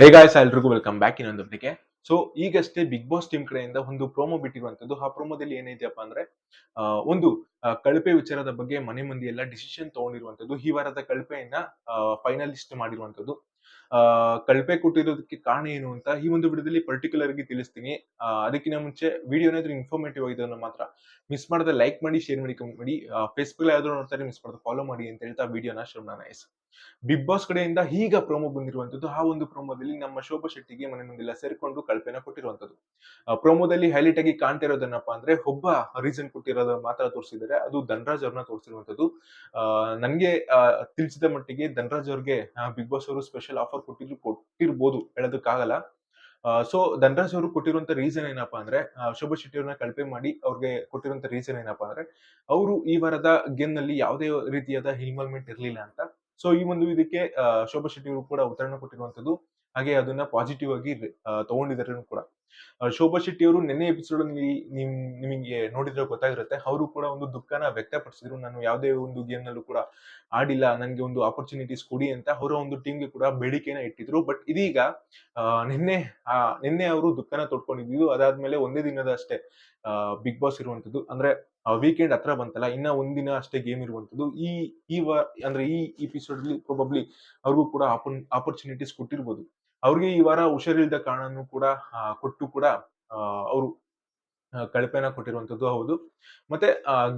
Hey guys ಎಲ್ರಿಗೂ welcome back ಇನ್ನೊಂದೊಬ್ಬರಿಗೆ so ಈಗಷ್ಟೇ ಬಿಗ್ ಬಾಸ್ ಟೀಮ್ ಕಡೆಯಿಂದ ಒಂದು ಪ್ರೋಮೋ ಬಿಟ್ಟಿರುವಂತದ್ದು. ಆ ಪ್ರೋಮೋದಲ್ಲಿ ಏನೈತೆಪ್ಪ ಅಂದ್ರೆ ಒಂದು ಕಳಪೆ ವಿಚಾರದ ಬಗ್ಗೆ ಮನೆ ಮಂದಿ ಎಲ್ಲ ಡಿಸಿಷನ್ ತಗೊಂಡಿರುವಂತದ್ದು. ಈ ವಾರದ ಕಳಪೆಯನ್ನ ಫೈನಲಿಸ್ಟ್ ಮಾಡಿರುವಂತದ್ದು. ಆ, ಕಳಪೆ ಕೊಟ್ಟಿರೋದಕ್ಕೆ ಕಾರಣ ಏನು ಅಂತ ಈ ಒಂದು ವಿಡಿಯೋದಲ್ಲಿ ಪರ್ಟಿಕ್ಯುಲರ್ ಆಗಿ ತಿಳಿಸ್ತೀನಿ. ಅದಕ್ಕಿಂತ ಮುಂಚೆ ವಿಡಿಯೋ ಏನಾದ್ರೂ ಇನ್ಫಾರ್ಮೇಟಿವ್ ಆಗಿದ್ದನ್ನು ಮಾತ್ರ ಮಿಸ್ ಮಾಡದೆ ಲೈಕ್ ಮಾಡಿ ಶೇರ್ ಮಾಡಿ ಕಮೆಂಟ್ ಮಾಡಿ. ಫೇಸ್ಬುಕ್ ಯಾವ್ದಾದ್ರು ನೋಡ್ತಾರೆ ಮಿಸ್ ಮಾಡದೆ ಫಾಲೋ ಮಾಡಿ ಅಂತ ಹೇಳ್ತಾ ವಿಡಿಯೋನ ಶುರು ಮಾಡೋಣ ಎಸ್ ಬಿಗ್ ಬಾಸ್ ಕಡೆಯಿಂದ ಈಗ ಪ್ರೋಮೋ ಬಂದಿರುವಂತದ್ದು ಆ ಒಂದು ಪ್ರೋಮೋದಲ್ಲಿ ನಮ್ಮ ಶೋಭಾ ಶೆಟ್ಟಿಗೆ ಮನೆ ಮುಂದೆಲ್ಲ ಸೇರ್ಕೊಂಡು ಕಳಪೆನ ಕೊಟ್ಟಿರುವಂತದ್ದು. ಪ್ರೋಮೋದಲ್ಲಿ ಹೈಲೈಟ್ ಆಗಿ ಕಾಣ್ತಿರೋದನ್ನಪ್ಪ ಅಂದ್ರೆ ಒಬ್ಬ ರೀಸನ್ ಕೊಟ್ಟಿರೋದ ಮಾತ್ರ ತೋರಿಸಿದ್ದಾರೆ. ಅದು ಧನರಾಜ್ ಅವ್ರನ್ನ ತೋರಿಸಿರುವಂತದ್ದು ನನಗೆ ತಿಳಿಸಿದ ಮಟ್ಟಿಗೆ ಧನರಾಜ್ ಅವ್ರಿಗೆ ಬಿಗ್ ಬಾಸ್ ಅವರು ಸ್ಪೆಷಲ್ ಆಫರ್ ಕೊಟ್ಟಿದ್ರು, ಕೊಟ್ಟಿರ್ಬೋದು ಹೇಳೋದಕ್ಕಾಗಲ್ಲ. ಸೊ ಧನರಾಜ್ ಅವರು ಕೊಟ್ಟಿರುವಂತ ರೀಸನ್ ಏನಪ್ಪಾ ಅಂದ್ರೆ ಶೋಭಾ ಶೆಟ್ಟಿ ಅವ್ರನ್ನ ಕಳಪೆ ಮಾಡಿ ಅವ್ರಿಗೆ ಕೊಟ್ಟಿರುವಂತ ರೀಸನ್ ಏನಪ್ಪಾ ಅಂದ್ರೆ, ಅವರು ಈ ವಾರದ ಗೇಮ್ನಲ್ಲಿ ಯಾವುದೇ ರೀತಿಯಾದ ಇನ್ವಾಲ್ವ್ಮೆಂಟ್ ಇರಲಿಲ್ಲ ಅಂತ. ಸೊ ಈ ಒಂದು ಇದಕ್ಕೆ ಶೋಭಾ ಶೆಟ್ಟಿ ಅವರು ಕೂಡ ಉತ್ತರಣ ಕೊಟ್ಟಿರುವಂತದ್ದು ಹಾಗೆ ಅದನ್ನ ಪಾಸಿಟಿವ್ ಆಗಿ ತಗೊಂಡಿದ್ದಾರೆ ಕೂಡ. ಶೋಭಾ ಶೆಟ್ಟಿ ಅವರು ನಿನ್ನೆ ಎಪಿಸೋಡ್ ನಿಮ್ ನಿಮಗೆ ನೋಡಿದ್ರೆ ಗೊತ್ತಾಗಿರುತ್ತೆ. ಅವರು ಕೂಡ ಒಂದು ದುಃಖನ ವ್ಯಕ್ತಪಡಿಸಿದ್ರು. ನಾನು ಯಾವುದೇ ಒಂದು ಗೇಮ್ ನಲ್ಲೂ ಕೂಡ ಆಡಿಲ್ಲ. ನನಗೆ ಒಂದು ಆಪರ್ಚುನಿಟೀಸ್ ಕೊಡಿ ಅಂತ ಅವರ ಒಂದು ಟೀಮ್ಗೆ ಕೂಡ ಬೇಡಿಕೆನ ಇಟ್ಟಿದ್ರು. ಬಟ್ ಇದೀಗ ನಿನ್ನೆ ನಿನ್ನೆ ಅವರು ದುಃಖನ ತೊಡ್ಕೊಂಡಿದ್ದು. ಅದಾದ್ಮೇಲೆ ಒಂದೇ ದಿನದ ಅಷ್ಟೇ ಬಿಗ್ ಬಾಸ್ ಇರುವಂತದ್ದು ಅಂದ್ರೆ ವೀಕೆಂಡ್ ಹತ್ರ ಬಂತಲ್ಲ, ಇನ್ನ ಒಂದಿನ ಅಷ್ಟೇ ಗೇಮ್ ಇರುವಂತದ್ದು ಈ ಈ ಅಂದ್ರೆ ಈ ಎಪಿಸೋಡ್ ಅಲ್ಲಿ ಪ್ರೊಬಬ್ಲಿ ಅವ್ರಿಗೂ ಕೂಡ ಆಪರ್ಚುನಿಟೀಸ್ ಕೊಟ್ಟಿರ್ಬೋದು. ಅವ್ರಿಗೆ ಈ ವಾರ ಹುಷಾರಿಲ್ದ ಕಾರಣನೂ ಕೂಡ ಕೊಟ್ಟು ಕೂಡ ಅವರು ಕಳಪೆನ ಕೊಟ್ಟಿರುವಂತದ್ದು ಹೌದು. ಮತ್ತೆ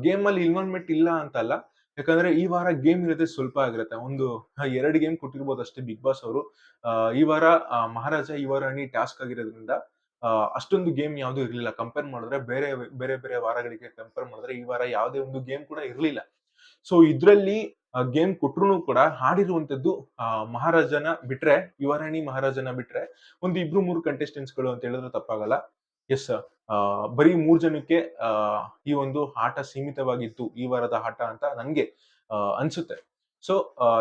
ಗೇಮ್ ಅಲ್ಲಿ ಇನ್ವಾಲ್ವ್ಮೆಂಟ್ ಇಲ್ಲ ಅಂತಲ್ಲ, ಯಾಕಂದ್ರೆ ಈ ವಾರ ಗೇಮ್ ಇರುತ್ತೆ ಸ್ವಲ್ಪ ಆಗಿರುತ್ತೆ. ಒಂದು ಎರಡು ಗೇಮ್ ಕೊಟ್ಟಿರ್ಬೋದು ಅಷ್ಟೇ ಬಿಗ್ ಬಾಸ್ ಅವರು. ಈ ವಾರ ಮಹಾರಾಜ ಈ ವಾರ ರಾಣಿ ಟಾಸ್ಕ್ ಆಗಿರೋದ್ರಿಂದ ಅಷ್ಟೊಂದು ಗೇಮ್ ಯಾವುದು ಇರಲಿಲ್ಲ. ಕಂಪೇರ್ ಮಾಡಿದ್ರೆ ಬೇರೆ ಬೇರೆ ಬೇರೆ ವಾರಗಳಿಗೆ ಕಂಪೇರ್ ಮಾಡಿದ್ರೆ ಈ ವಾರ ಯಾವುದೇ ಒಂದು ಗೇಮ್ ಕೂಡ ಇರಲಿಲ್ಲ. ಸೊ ಇದ್ರಲ್ಲಿ ಗೇಮ್ ಕೊಟ್ರು ಕೂಡ ಹಾಡಿರುವಂತದ್ದು ಮಹಾರಾಜನ ಬಿಟ್ರೆ, ಯುವರಾಣಿ ಮಹಾರಾಜನ ಬಿಟ್ರೆ ಒಂದು ಇಬ್ರು ಮೂರು ಕಂಟೆಸ್ಟೆಂಟ್ಸ್ಗಳು ಅಂತ ಹೇಳಿದ್ರೆ ತಪ್ಪಾಗಲ್ಲ. ಎಸ್ ಬರೀ ಮೂರ್ ಜನಕ್ಕೆ ಈ ಒಂದು ಆಟ ಸೀಮಿತವಾಗಿತ್ತು, ಈ ವಾರದ ಆಟ ಅಂತ ನನ್ಗೆ ಅನ್ಸುತ್ತೆ. ಸೊ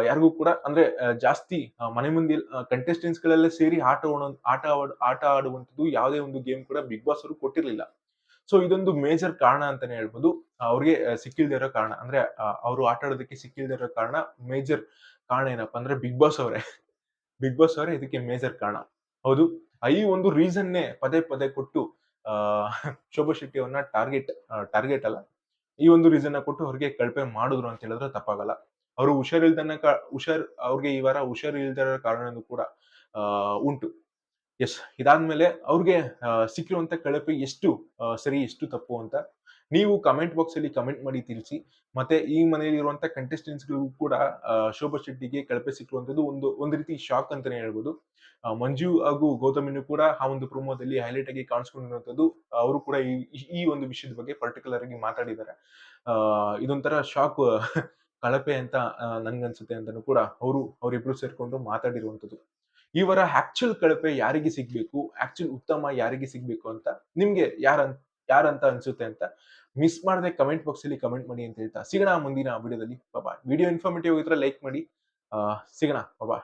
ಯಾರಿಗೂ ಕೂಡ ಅಂದ್ರೆ ಜಾಸ್ತಿ ಮನೆ ಮುಂದೆ ಕಂಟೆಸ್ಟೆಂಟ್ಸ್ ಗಳೆಲ್ಲ ಸೇರಿ ಆಟ ಆಟ ಆಟ ಆಡುವಂತದ್ದು ಯಾವುದೇ ಒಂದು ಗೇಮ್ ಕೂಡ ಬಿಗ್ ಬಾಸ್ ಅವರು ಕೊಟ್ಟಿರ್ಲಿಲ್ಲ. ಸೊ ಇದೊಂದು ಮೇಜರ್ ಕಾರಣ ಅಂತಾನೆ ಹೇಳ್ಬೋದು. ಅವ್ರಿಗೆ ಸಿಕ್ಕಿಲ್ದೇ ಇರೋ ಕಾರಣ. ಅಂದ್ರೆ ಅವರು ಆಟ ಆಡೋದಕ್ಕೆ ಸಿಕ್ಕಿಲ್ದೇ ಇರೋ ಕಾರಣ ಮೇಜರ್ ಕಾರಣ ಏನಪ್ಪಾ ಅಂದ್ರೆ ಬಿಗ್ ಬಾಸ್ ಅವರೇ. ಬಿಗ್ ಬಾಸ್ ಅವರೇ ಇದಕ್ಕೆ ಮೇಜರ್ ಕಾರಣ. ಹೌದು. ಈ ಒಂದು ರೀಸನ್ನೇ ಪದೇ ಪದೇ ಕೊಟ್ಟು, ಆ, ಶೋಭಾ ಶೆಟ್ಟಿ ಟಾರ್ಗೆಟ್ ಟಾರ್ಗೆಟ್ ಅಲ್ಲ. ಈ ಒಂದು ರೀಸನ್ ಕೊಟ್ಟು ಅವ್ರಿಗೆ ಕಳಪೆ ಮಾಡಿದ್ರು ಅಂತ ಹೇಳಿದ್ರೆ ತಪ್ಪಾಗಲ್ಲ. ಅವರು ಹುಷಾರಿಲ್ದನ್ನ ಹುಷಾರ್, ಅವ್ರಿಗೆ ಈ ವಾರ ಹುಷಾರಿಲ್ದ ಕಾರಣನೂ ಕೂಡ ಉಂಟು. ಎಸ್ ಇದಾದ್ಮೇಲೆ ಅವ್ರಿಗೆ ಸಿಕ್ಕಿರುವಂತ ಕಳಪೆ ಎಷ್ಟು ಸರಿ, ಎಷ್ಟು ತಪ್ಪು ಅಂತ ನೀವು ಕಮೆಂಟ್ ಬಾಕ್ಸ್ ಅಲ್ಲಿ ಕಮೆಂಟ್ ಮಾಡಿ ತಿಳಿಸಿ. ಮತ್ತೆ ಈ ಮನೆಯಲ್ಲಿ ಇರುವಂತ ಕಂಟೆಸ್ಟೆಂಟ್ಸ್ಗಳಿಗೂ ಗಳಿಗೂ ಕೂಡ ಶೋಭಾ ಶೆಟ್ಟಿಗೆ ಕಳಪೆ ಸಿಕ್ಕಿರುವಂತದ್ದು ಒಂದು ಒಂದು ರೀತಿ ಶಾಕ್ ಅಂತಾನೆ ಹೇಳ್ಬೋದು. ಮಂಜು ಹಾಗೂ ಗೌತಮಿನೂ ಕೂಡ ಆ ಒಂದು ಪ್ರೊಮೋದಲ್ಲಿ ಹೈಲೈಟ್ ಆಗಿ ಕಾಣಿಸ್ಕೊಂಡಿರುವಂತದ್ದು ಅವರು ಕೂಡ ಈ ಒಂದು ವಿಷಯದ ಬಗ್ಗೆ ಪರ್ಟಿಕ್ಯುಲರ್ ಆಗಿ ಮಾತಾಡಿದ್ದಾರೆ. ಇದೊಂಥರ ಶಾಕ್ ಕಳಪೆ ಅಂತ ನನ್ಗನ್ಸುತ್ತೆ ಅಂತಾನು ಕೂಡ ಅವರು, ಅವರಿಬ್ರು ಸೇರ್ಕೊಂಡು ಮಾತಾಡಿರುವಂತದ್ದು ಈ ವಾರ ಆಕ್ಚುಲ್ ಕಳಪೆ ಯಾರಿಗೆ ಸಿಗ್ಬೇಕು ಆಕ್ಚುಲ್ ಉತ್ತಮ ಯಾರಿಗೆ ಸಿಗ್ಬೇಕು ಅಂತ ನಿಮ್ಗೆ ಯಾರ ಯಾರಂತ ಅನ್ಸುತ್ತೆ ಅಂತ ಮಿಸ್ ಮಾಡದೆ ಕಮೆಂಟ್ ಬಾಕ್ಸ್ ಅಲ್ಲಿ ಕಮೆಂಟ್ ಮಾಡಿ ಅಂತ ಹೇಳ್ತಾ ಸಿಗೋಣ ಮುಂದಿನ ವಿಡಿಯೋದಲ್ಲಿ ಬಾಬಾ ವಿಡಿಯೋ ಇನ್ಫಾರ್ಮೇಟಿವ್ ಇದ್ರೆ ಲೈಕ್ ಮಾಡಿ. ಸಿಗೋಣ. ಬಾಬಾ